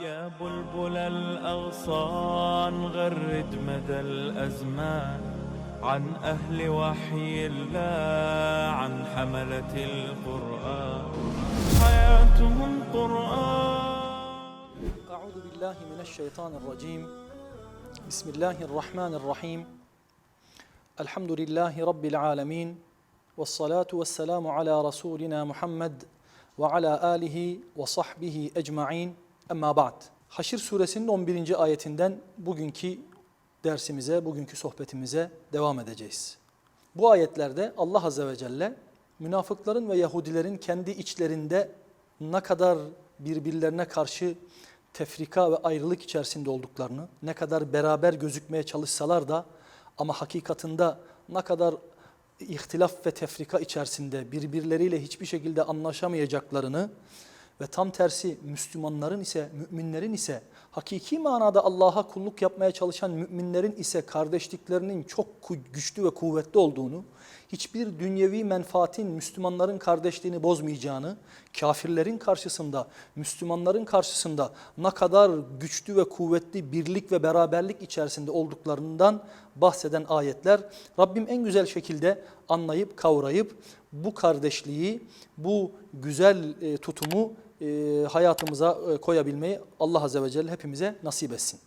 يا بلبل الأغصان غرد مدى الأزمان. عن أهل وحي الله عن حملة القرآن. حياتهم قرآن. أعوذ بالله من الشيطان الرجيم. بسم الله الرحمن الرحيم. الحمد لله رب العالمين والصلاة والسلام على رسولنا محمد وعلى آله وصحبه أجمعين. Emma ba'd. Haşir suresinin 11. ayetinden bugünkü dersimize, bugünkü sohbetimize devam edeceğiz. Bu ayetlerde Allah Azze ve Celle münafıkların ve Yahudilerin kendi içlerinde ne kadar birbirlerine karşı tefrika ve ayrılık içerisinde olduklarını, ne kadar beraber gözükmeye çalışsalar da ama hakikatında ne kadar ihtilaf ve tefrika içerisinde birbirleriyle hiçbir şekilde anlaşamayacaklarını, ve tam tersi Müslümanların ise, müminlerin ise hakiki manada Allah'a kulluk yapmaya çalışan müminlerin ise kardeşliklerinin çok güçlü ve kuvvetli olduğunu, hiçbir dünyevi menfaatin Müslümanların kardeşliğini bozmayacağını, kafirlerin karşısında, Müslümanların karşısında ne kadar güçlü ve kuvvetli birlik ve beraberlik içerisinde olduklarından bahseden ayetler Rabbim en güzel şekilde anlayıp kavrayıp bu kardeşliği, bu güzel e, tutumu hayatımıza e, koyabilmeyi Allah Azze ve Celle hepimize nasip etsin.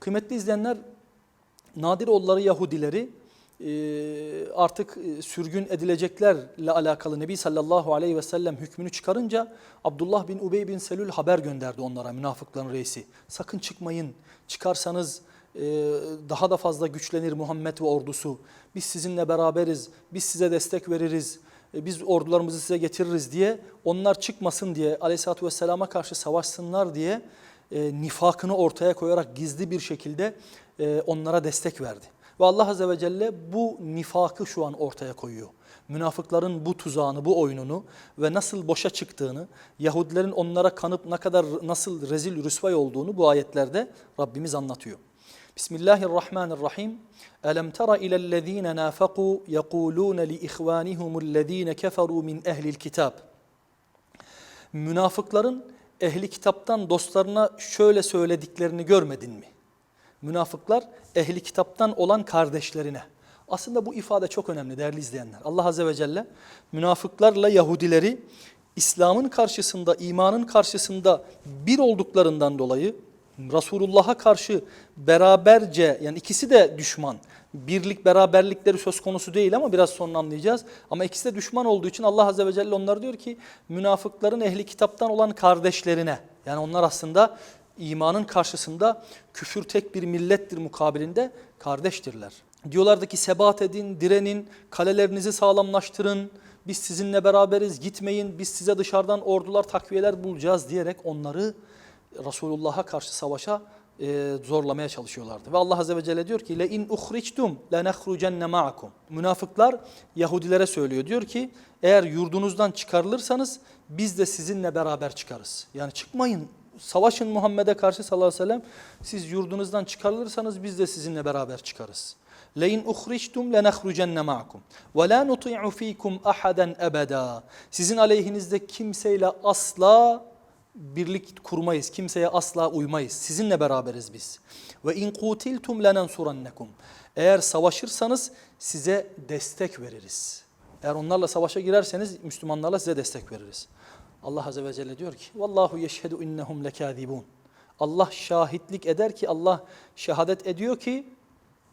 Kıymetli izleyenler, Nadiroğulları Yahudileri e, artık e, sürgün edileceklerle alakalı Nebi sallallahu aleyhi ve sellem hükmünü çıkarınca Abdullah bin Ubey bin Selül haber gönderdi onlara münafıkların reisi. Sakın çıkmayın, çıkarsanız e, daha da fazla güçlenir Muhammed ve ordusu. Biz sizinle beraberiz, biz size destek veririz, e, biz ordularımızı size getiririz diye onlar çıkmasın diye aleyhissalatü vesselama karşı savaşsınlar diye e, nifakını ortaya koyarak gizli bir şekilde e, onlara destek verdi. Ve Allah Azze ve Celle bu nifakı şu an ortaya koyuyor. Münafıkların bu tuzağını, bu oyununu ve nasıl boşa çıktığını, Yahudilerin onlara kanıp ne kadar nasıl rezil rüsvay olduğunu bu ayetlerde Rabbimiz anlatıyor. Bismillahirrahmanirrahim. Elem tera ilellezine nafaqu yekulun li ihvanihumullezine keferu min ehlil kitab. Münafıkların ehli kitaptan dostlarına şöyle söylediklerini görmedin mi? Münafıklar ehli kitaptan olan kardeşlerine. Aslında bu ifade çok önemli değerli izleyenler. Allah Azze ve Celle münafıklarla Yahudileri İslam'ın karşısında, imanın karşısında bir olduklarından dolayı Resulullah'a karşı beraberce yani ikisi de düşman. Birlik beraberlikleri söz konusu değil ama biraz sonra anlayacağız. Ama ikisi de düşman olduğu için Allah Azze ve Celle onlara diyor ki münafıkların ehli kitaptan olan kardeşlerine yani onlar aslında imanın karşısında küfür tek bir millettir mukabilinde kardeştirler. Diyorlardı ki sebat edin, direnin, kalelerinizi sağlamlaştırın, biz sizinle beraberiz gitmeyin, biz size dışarıdan ordular, takviyeler bulacağız diyerek onları Resulullah'a karşı savaşa e, zorlamaya çalışıyorlardı. Ve Allah Azze ve Celle diyor ki le in uhrictum lenahrucenne ma'akum. Münafıklar Yahudilere söylüyor. Diyor ki eğer yurdunuzdan çıkarılırsanız biz de sizinle beraber çıkarız. Yani çıkmayın savaşın Muhammed'e karşı sallallahu aleyhi ve sellem siz yurdunuzdan çıkarılırsanız biz de sizinle beraber çıkarız. لَاِنْ اُخْرِجْتُمْ لَنَخْرُجَنَّ مَعَكُمْ وَلَا نُطِعُ ف۪يكُمْ اَحَدًا اَبَدًا Sizin aleyhinizde kimseyle asla birlik kurmayız. Kimseye asla uymayız. Sizinle beraberiz biz. Ve in qutiltum lenansurannakum. Eğer savaşırsanız size destek veririz. Eğer onlarla savaşa girerseniz Müslümanlarla size destek veririz. Allah Azze ve Celle diyor ki Vallahu yeşhedü innehum lekâzibûn. Allah şahitlik eder ki Allah şehadet ediyor ki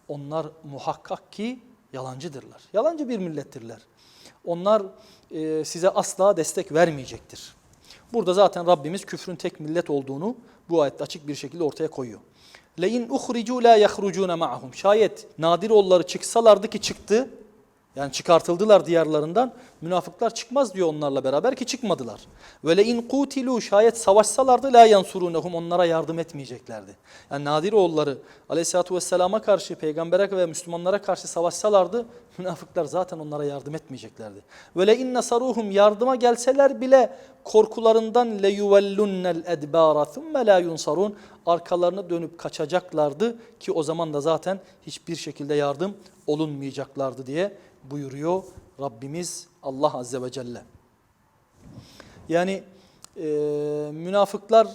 onlar muhakkak ki yalancıdırlar. Yalancı bir millettirler. Onlar e, size asla destek vermeyecektir. Burada zaten Rabbimiz küfrün tek millet olduğunu bu ayette açık bir şekilde ortaya koyuyor. Leyin uhricu la yahrucuna ma'hum. Şayet Nadiroğulları çıksalardı ki çıktı. Yani çıkartıldılar diyarlarından. Münafıklar çıkmaz diyor onlarla beraber ki çıkmadılar. Ve le in kutilu şayet savaşsalardı la yansurunhum onlara yardım etmeyeceklerdi. Yani Nadiroğulları Aleyhisselatü Vesselam'a karşı peygambere ve Müslümanlara karşı savaşsalardı münafıklar zaten onlara yardım etmeyeceklerdi. Ve le in nasaruhum yardıma gelseler bile korkularından le yuvellunnel edbara thumma la yunsarun arkalarını dönüp kaçacaklardı ki o zaman da zaten hiçbir şekilde yardım olunmayacaklardı diye buyuruyor Rabbimiz Allah Azze ve Celle. Yani e, münafıklar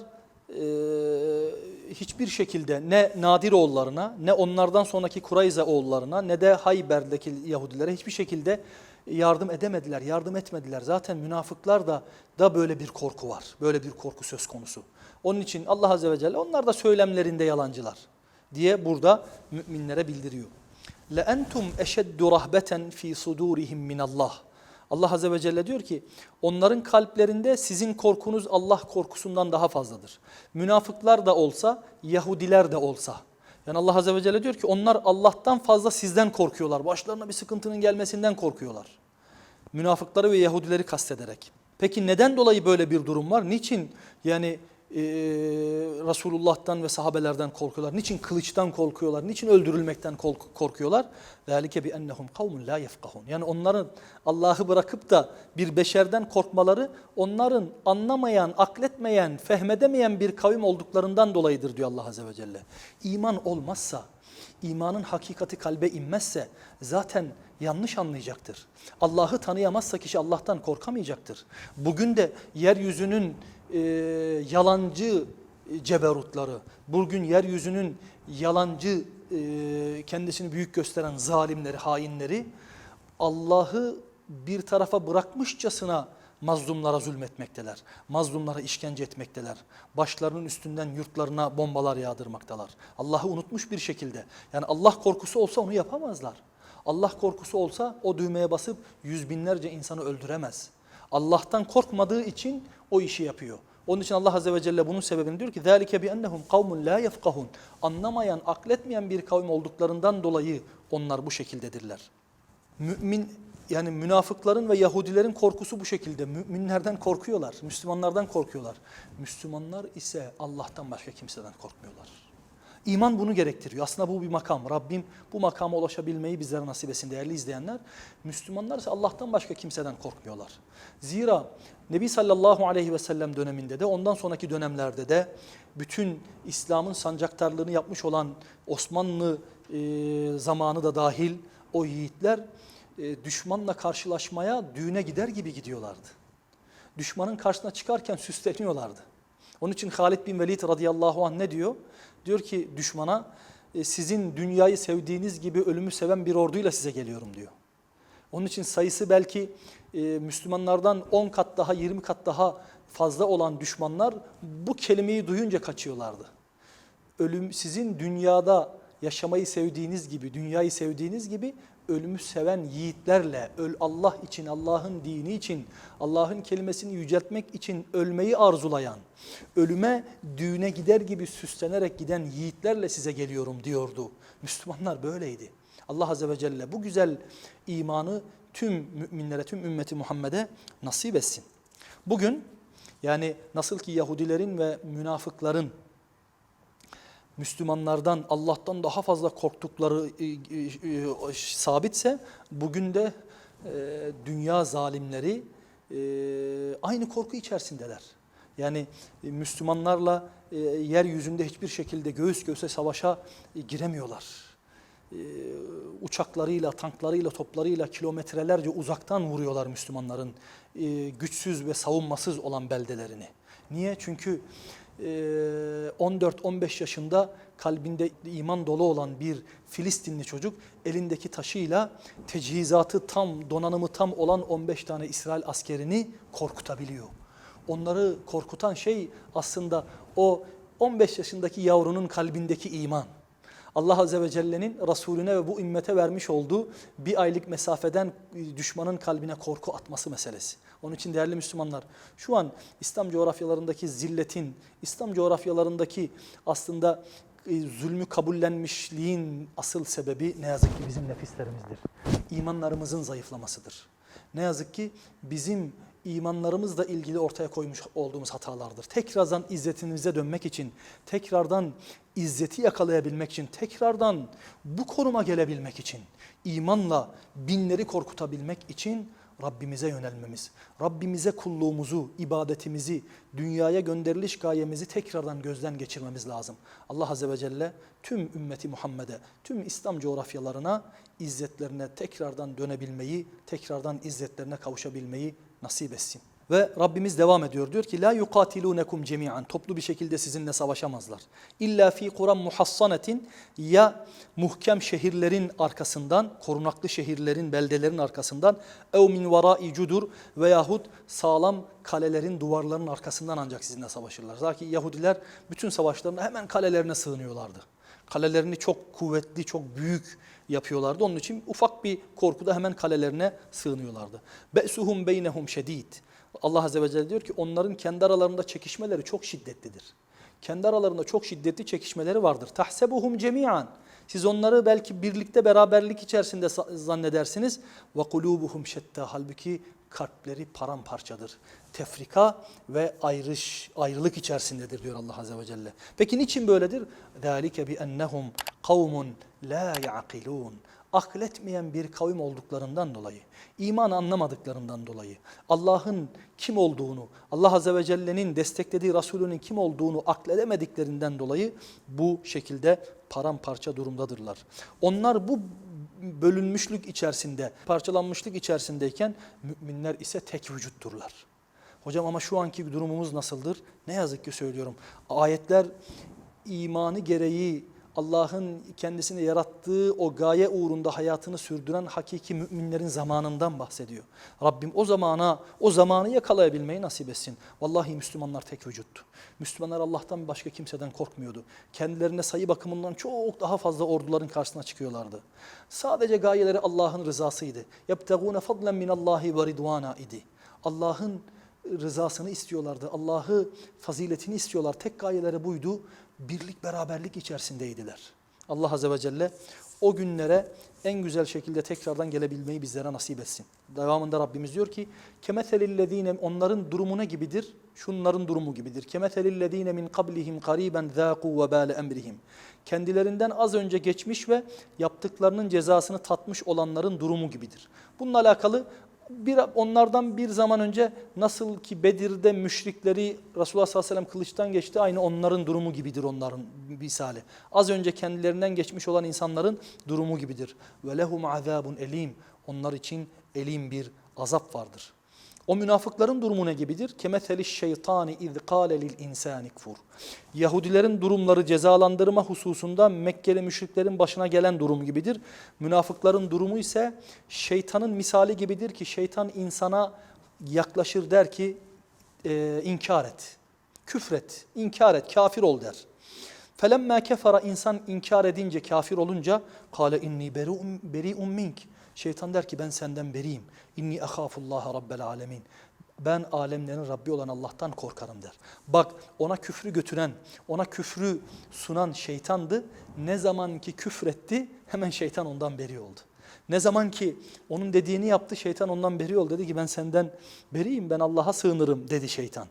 hiçbir şekilde ne Nadir oğullarına ne onlardan sonraki Kurayza oğullarına ne de Hayber'deki Yahudilere hiçbir şekilde yardım edemediler, yardım etmediler. Zaten münafıklar da da böyle bir korku var. Böyle bir korku söz konusu. Onun için Allah Azze ve Celle onlar da söylemlerinde yalancılar diye burada müminlere bildiriyor. لَاَنْتُمْ اَشَدُّ رَهْبَةً ف۪ي صُدُورِهِمْ مِنَ اللّٰهِ Allah Azze ve Celle diyor ki onların kalplerinde sizin korkunuz Allah korkusundan daha fazladır. Münafıklar da olsa, Yahudiler de olsa. yani Allah Azze ve Celle diyor ki onlar Allah'tan fazla sizden korkuyorlar. Başlarına bir sıkıntının gelmesinden korkuyorlar. Münafıkları ve Yahudileri kastederek. Peki neden dolayı böyle bir durum var? Niçin yani e, Resulullah'tan ve sahabelerden korkuyorlar? Niçin kılıçtan korkuyorlar? Niçin öldürülmekten kork- korkuyorlar? ذَٰلِكَ بِأَنَّهُمْ قَوْمٌ لَا يَفْقَهُونَ Yani onların Allah'ı bırakıp da bir beşerden korkmaları onların anlamayan, akletmeyen, fehmedemeyen bir kavim olduklarından dolayıdır diyor Allah Azze ve Celle. İman olmazsa, imanın hakikati kalbe inmezse zaten yanlış anlayacaktır. Allah'ı tanıyamazsa kişi Allah'tan korkamayacaktır. Bugün de yeryüzünün e, yalancı ceberutları, bugün yeryüzünün yalancı e, kendisini büyük gösteren zalimleri, hainleri Allah'ı bir tarafa bırakmışçasına mazlumlara zulmetmekteler. Mazlumlara işkence etmekteler. Başlarının üstünden yurtlarına bombalar yağdırmaktalar. Allah'ı unutmuş bir şekilde. Yani Allah korkusu olsa onu yapamazlar. Allah korkusu olsa o düğmeye basıp yüz binlerce insanı öldüremez. Allah'tan korkmadığı için o işi yapıyor. Onun için Allah Azze ve Celle bunun sebebini diyor ki ذَٰلِكَ بِأَنَّهُمْ قَوْمٌ لَا يَفْقَهُونَ Anlamayan, akletmeyen bir kavim olduklarından dolayı onlar bu şekildedirler. Mümin yani münafıkların ve Yahudilerin korkusu bu şekilde. Müminlerden korkuyorlar, Müslümanlardan korkuyorlar. Müslümanlar ise Allah'tan başka kimseden korkmuyorlar. İman bunu gerektiriyor. Aslında bu bir makam. Rabbim bu makama ulaşabilmeyi bizlere nasip etsin değerli izleyenler. Müslümanlar ise Allah'tan başka kimseden korkmuyorlar. Zira Nebi sallallahu aleyhi ve sellem döneminde de ondan sonraki dönemlerde de bütün İslam'ın sancaktarlığını yapmış olan Osmanlı e, zamanı da dahil o yiğitler e, düşmanla karşılaşmaya düğüne gider gibi gidiyorlardı. Düşmanın karşısına çıkarken süsleniyorlardı. Onun için Halid bin Velid radıyallahu anh ne diyor? Diyor ki düşmana e, sizin dünyayı sevdiğiniz gibi ölümü seven bir orduyla size geliyorum diyor. Onun için sayısı belki e, Müslümanlardan 10 kat daha 20 kat daha fazla olan düşmanlar bu kelimeyi duyunca kaçıyorlardı. Ölüm sizin dünyada yaşamayı sevdiğiniz gibi, dünyayı sevdiğiniz gibi ölümü seven yiğitlerle, öl Allah için, Allah'ın dini için, Allah'ın kelimesini yüceltmek için ölmeyi arzulayan, ölüme düğüne gider gibi süslenerek giden yiğitlerle size geliyorum diyordu. Müslümanlar böyleydi. Allah Azze ve Celle bu güzel imanı tüm müminlere, tüm ümmeti Muhammed'e nasip etsin. Bugün yani nasıl ki Yahudilerin ve münafıkların Müslümanlardan Allah'tan daha fazla korktukları e, e, e, sabitse bugün de dünya zalimleri aynı korku içerisindeler. Yani Müslümanlarla yeryüzünde hiçbir şekilde göğüs göğüse savaşa giremiyorlar. Uçaklarıyla, tanklarıyla, toplarıyla kilometrelerce uzaktan vuruyorlar Müslümanların güçsüz ve savunmasız olan beldelerini. Niye? Çünkü 14-15 yaşında kalbinde iman dolu olan bir Filistinli çocuk elindeki taşıyla tecihizatı tam, donanımı tam olan 15 tane İsrail askerini korkutabiliyor. Onları korkutan şey aslında o 15 yaşındaki yavrunun kalbindeki iman. Allah Azze ve Celle'nin Resulüne ve bu ümmete vermiş olduğu bir aylık mesafeden düşmanın kalbine korku atması meselesi. Onun için değerli Müslümanlar şu an İslam coğrafyalarındaki zilletin, İslam coğrafyalarındaki aslında e, zulmü kabullenmişliğin asıl sebebi ne yazık ki bizim nefislerimizdir. İmanlarımızın zayıflamasıdır. Ne yazık ki bizim imanlarımızla ilgili ortaya koymuş olduğumuz hatalardır. Tekrardan izzetimize dönmek için, tekrardan izzeti yakalayabilmek için, tekrardan bu konuma gelebilmek için, imanla binleri korkutabilmek için Rabbimize yönelmemiz, Rabbimize kulluğumuzu, ibadetimizi, dünyaya gönderiliş gayemizi tekrardan gözden geçirmemiz lazım. Allah Azze ve Celle tüm ümmeti Muhammed'e, tüm İslam coğrafyalarına izzetlerine tekrardan dönebilmeyi, tekrardan izzetlerine kavuşabilmeyi nasip etsin. Ve Rabbimiz devam ediyor. Diyor ki la yukatilunekum cemian. Toplu bir şekilde sizinle savaşamazlar. İlla fi kuran muhassanetin ya muhkem şehirlerin arkasından, korunaklı şehirlerin, beldelerin arkasından ev min varai cudur veyahut sağlam kalelerin, duvarların arkasından ancak sizinle savaşırlar. Zaten Yahudiler bütün savaşlarında hemen kalelerine sığınıyorlardı. Kalelerini çok kuvvetli, çok büyük yapıyorlardı. Onun için ufak bir korkuda hemen kalelerine sığınıyorlardı. Be'suhum beynehum şedid. Allah Azze ve Celle diyor ki onların kendi aralarında çekişmeleri çok şiddetlidir. Kendi aralarında çok şiddetli çekişmeleri vardır. Tahsebuhum cemian. Siz onları belki birlikte beraberlik içerisinde zannedersiniz. Ve kulubuhum şetta halbuki kalpleri paramparçadır. Tefrika ve ayrış, ayrılık içerisindedir diyor Allah Azze ve Celle. Peki niçin böyledir? ذَٰلِكَ بِأَنَّهُمْ قَوْمٌ لَا يَعْقِلُونَ akletmeyen bir kavim olduklarından dolayı, iman anlamadıklarından dolayı, Allah'ın kim olduğunu, Allah Azze ve Celle'nin desteklediği Resulünün kim olduğunu akledemediklerinden dolayı bu şekilde paramparça durumdadırlar. Onlar bu bölünmüşlük içerisinde, parçalanmışlık içerisindeyken müminler ise tek vücutturlar. Hocam ama şu anki durumumuz nasıldır? Ne yazık ki söylüyorum. Ayetler imanı gereği Allah'ın kendisini yarattığı o gaye uğrunda hayatını sürdüren hakiki müminlerin zamanından bahsediyor. Rabbim o zamana, o zamanı yakalayabilmeyi nasip etsin. Vallahi Müslümanlar tek vücuttu. Müslümanlar Allah'tan başka kimseden korkmuyordu. Kendilerine sayı bakımından çok daha fazla orduların karşısına çıkıyorlardı. Sadece gayeleri Allah'ın rızasıydı. يَبْتَغُونَ فَضْلًا مِنَ اللّٰهِ وَرِضْوَانَا idi. Allah'ın rızasını istiyorlardı. Allah'ı faziletini istiyorlar. Tek gayeleri buydu. Birlik beraberlik içerisindeydiler. Allah Azze ve Celle o günlere en güzel şekilde tekrardan gelebilmeyi bizlere nasip etsin. Devamında Rabbimiz diyor ki kemethelillezine onların durumu ne gibidir? Şunların durumu gibidir. Kemethelillezine min qablihim qariban zaqu ve bale emrihim. Kendilerinden az önce geçmiş ve yaptıklarının cezasını tatmış olanların durumu gibidir. Bununla alakalı bir, onlardan bir zaman önce nasıl ki Bedir'de müşrikleri Resulullah sallallahu aleyhi ve sellem kılıçtan geçti aynı onların durumu gibidir onların misali. Az önce kendilerinden geçmiş olan insanların durumu gibidir. Ve lehum azabun elim. Onlar için elim bir azap vardır. O münafıkların durumu ne gibidir? Kemetheli şeytani iz kâle lil insâni kfur. Yahudilerin durumları cezalandırma hususunda Mekkeli müşriklerin başına gelen durum gibidir. Münafıkların durumu ise şeytanın misali gibidir ki şeytan insana yaklaşır der ki e, inkar et, küfret, inkar et, kafir ol der. Felemma kefara insan inkar edince kafir olunca kâle inni beri'un mink. Şeytan der ki ben senden beriyim. İnni ahafullaha rabbel alemin. Ben alemlerin Rabbi olan Allah'tan korkarım der. Bak ona küfrü götüren, ona küfrü sunan şeytandı. Ne zaman ki küfretti hemen şeytan ondan beri oldu. Ne zaman ki onun dediğini yaptı şeytan ondan beri oldu. Dedi ki ben senden beriyim ben Allah'a sığınırım dedi şeytan.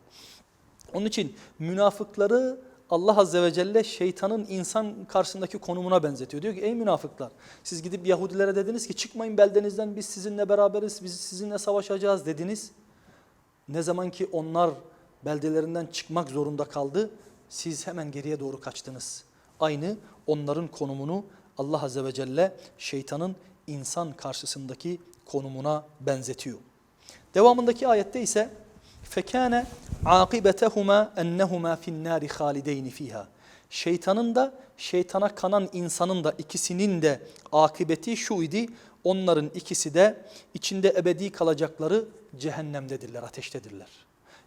Onun için münafıkları Allah Azze ve Celle şeytanın insan karşısındaki konumuna benzetiyor. Diyor ki ey münafıklar siz gidip Yahudilere dediniz ki çıkmayın beldenizden biz sizinle beraberiz, biz sizinle savaşacağız dediniz. Ne zaman ki onlar beldelerinden çıkmak zorunda kaldı siz hemen geriye doğru kaçtınız. Aynı onların konumunu Allah Azze ve Celle şeytanın insan karşısındaki konumuna benzetiyor. Devamındaki ayette ise Fekâne akibetehuma ennehuma finnâri halideyni fiha. Şeytanın da şeytana kanan insanın da ikisinin de akıbeti şu idi. Onların ikisi de içinde ebedi kalacakları cehennemdedirler, ateştedirler.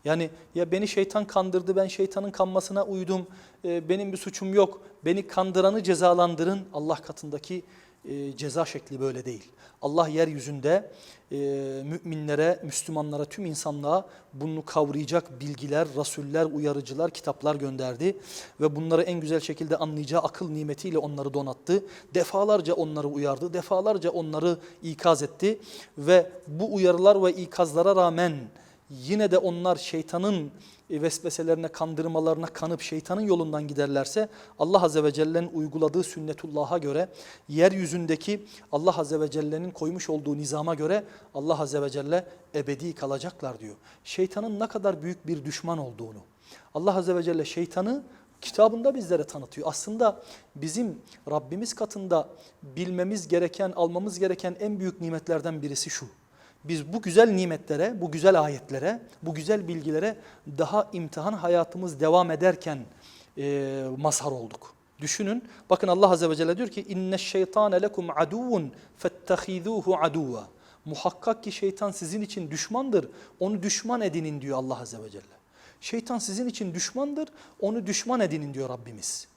Yani ya beni şeytan kandırdı, ben şeytanın kanmasına uydum, e, benim bir suçum yok, beni kandıranı cezalandırın Allah katındaki e, ceza şekli böyle değil. Allah yeryüzünde e, müminlere, Müslümanlara, tüm insanlığa bunu kavrayacak bilgiler, rasuller, uyarıcılar, kitaplar gönderdi. Ve bunları en güzel şekilde anlayacağı akıl nimetiyle onları donattı. Defalarca onları uyardı, defalarca onları ikaz etti. Ve bu uyarılar ve ikazlara rağmen yine de onlar şeytanın e, vesveselerine, kandırmalarına kanıp şeytanın yolundan giderlerse Allah Azze ve Celle'nin uyguladığı sünnetullah'a göre yeryüzündeki Allah Azze ve Celle'nin koymuş olduğu nizama göre Allah Azze ve Celle ebedi kalacaklar diyor. Şeytanın ne kadar büyük bir düşman olduğunu. Allah Azze ve Celle şeytanı kitabında bizlere tanıtıyor. Aslında bizim Rabbimiz katında bilmemiz gereken, almamız gereken en büyük nimetlerden birisi şu. Biz bu güzel nimetlere, bu güzel ayetlere, bu güzel bilgilere daha imtihan hayatımız devam ederken e, mazhar olduk. Düşünün. Bakın Allah Azze ve Celle diyor ki inne şeytane lekum aduvun fettehizuhu aduva. Muhakkak ki şeytan sizin için düşmandır. Onu düşman edinin diyor Allah Azze ve Celle. Şeytan sizin için düşmandır. Onu düşman edinin diyor Rabbimiz.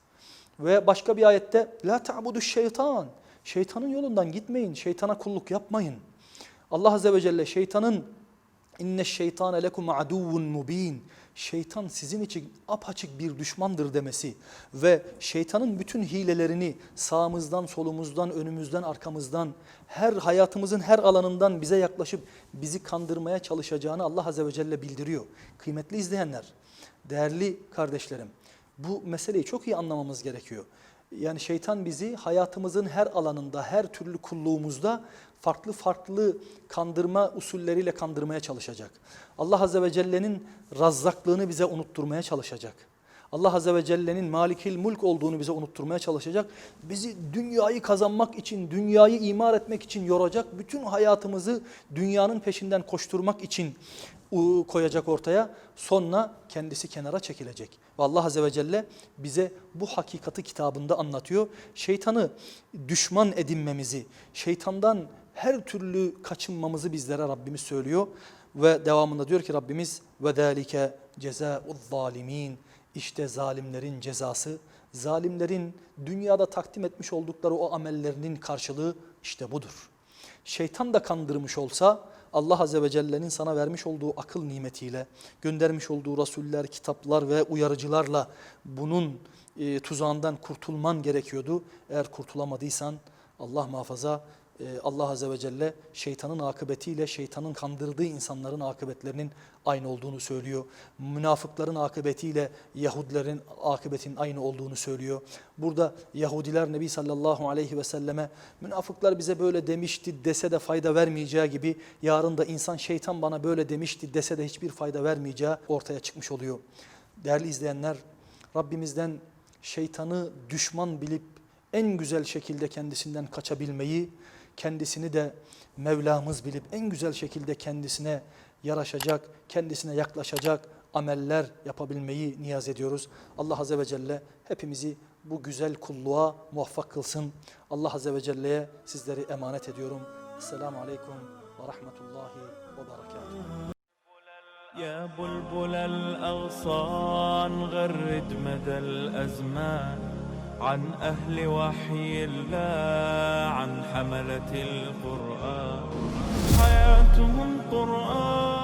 Ve başka bir ayette la ta'budu şeytan. Şeytanın yolundan gitmeyin. Şeytana kulluk yapmayın. Allah Azze ve Celle şeytanın inne şeytane lekum aduvun mubin. Şeytan sizin için apaçık bir düşmandır demesi ve şeytanın bütün hilelerini sağımızdan, solumuzdan, önümüzden, arkamızdan, her hayatımızın her alanından bize yaklaşıp bizi kandırmaya çalışacağını Allah Azze ve Celle bildiriyor. Kıymetli izleyenler, değerli kardeşlerim, bu meseleyi çok iyi anlamamız gerekiyor. Yani şeytan bizi hayatımızın her alanında, her türlü kulluğumuzda farklı farklı kandırma usulleriyle kandırmaya çalışacak. Allah Azze ve Celle'nin razzaklığını bize unutturmaya çalışacak. Allah Azze ve Celle'nin malikil mulk olduğunu bize unutturmaya çalışacak. Bizi dünyayı kazanmak için, dünyayı imar etmek için yoracak. Bütün hayatımızı dünyanın peşinden koşturmak için koyacak ortaya. Sonra kendisi kenara çekilecek. Ve Allah Azze ve Celle bize bu hakikati kitabında anlatıyor. Şeytanı düşman edinmemizi, şeytandan her türlü kaçınmamızı bizlere Rabbimiz söylüyor. Ve devamında diyor ki Rabbimiz ve zalike cezaa'uz zalimin. İşte zalimlerin cezası, zalimlerin dünyada takdim etmiş oldukları o amellerinin karşılığı işte budur. Şeytan da kandırmış olsa Allah Azze ve Celle'nin sana vermiş olduğu akıl nimetiyle, göndermiş olduğu rasuller, kitaplar ve uyarıcılarla bunun e, tuzağından kurtulman gerekiyordu. Eğer kurtulamadıysan Allah muhafaza Allah Azze ve Celle şeytanın akıbetiyle şeytanın kandırdığı insanların akıbetlerinin aynı olduğunu söylüyor. Münafıkların akıbetiyle Yahudilerin akıbetinin aynı olduğunu söylüyor. Burada Yahudiler Nebi sallallahu aleyhi ve selleme münafıklar bize böyle demişti dese de fayda vermeyeceği gibi yarın da insan şeytan bana böyle demişti dese de hiçbir fayda vermeyeceği ortaya çıkmış oluyor. Değerli izleyenler Rabbimizden şeytanı düşman bilip en güzel şekilde kendisinden kaçabilmeyi, kendisini de Mevlamız bilip en güzel şekilde kendisine yaraşacak, kendisine yaklaşacak ameller yapabilmeyi niyaz ediyoruz. Allah Azze ve Celle hepimizi bu güzel kulluğa muvaffak kılsın. Allah Azze ve Celle'ye sizleri emanet ediyorum. Esselamu Aleyküm ve Rahmetullahi ve Berekatuhu. يا بلبل الأغصان غرد مدى الأزمان عن أهل وحي الله عن حملة القرآن. حياتهم قرآن.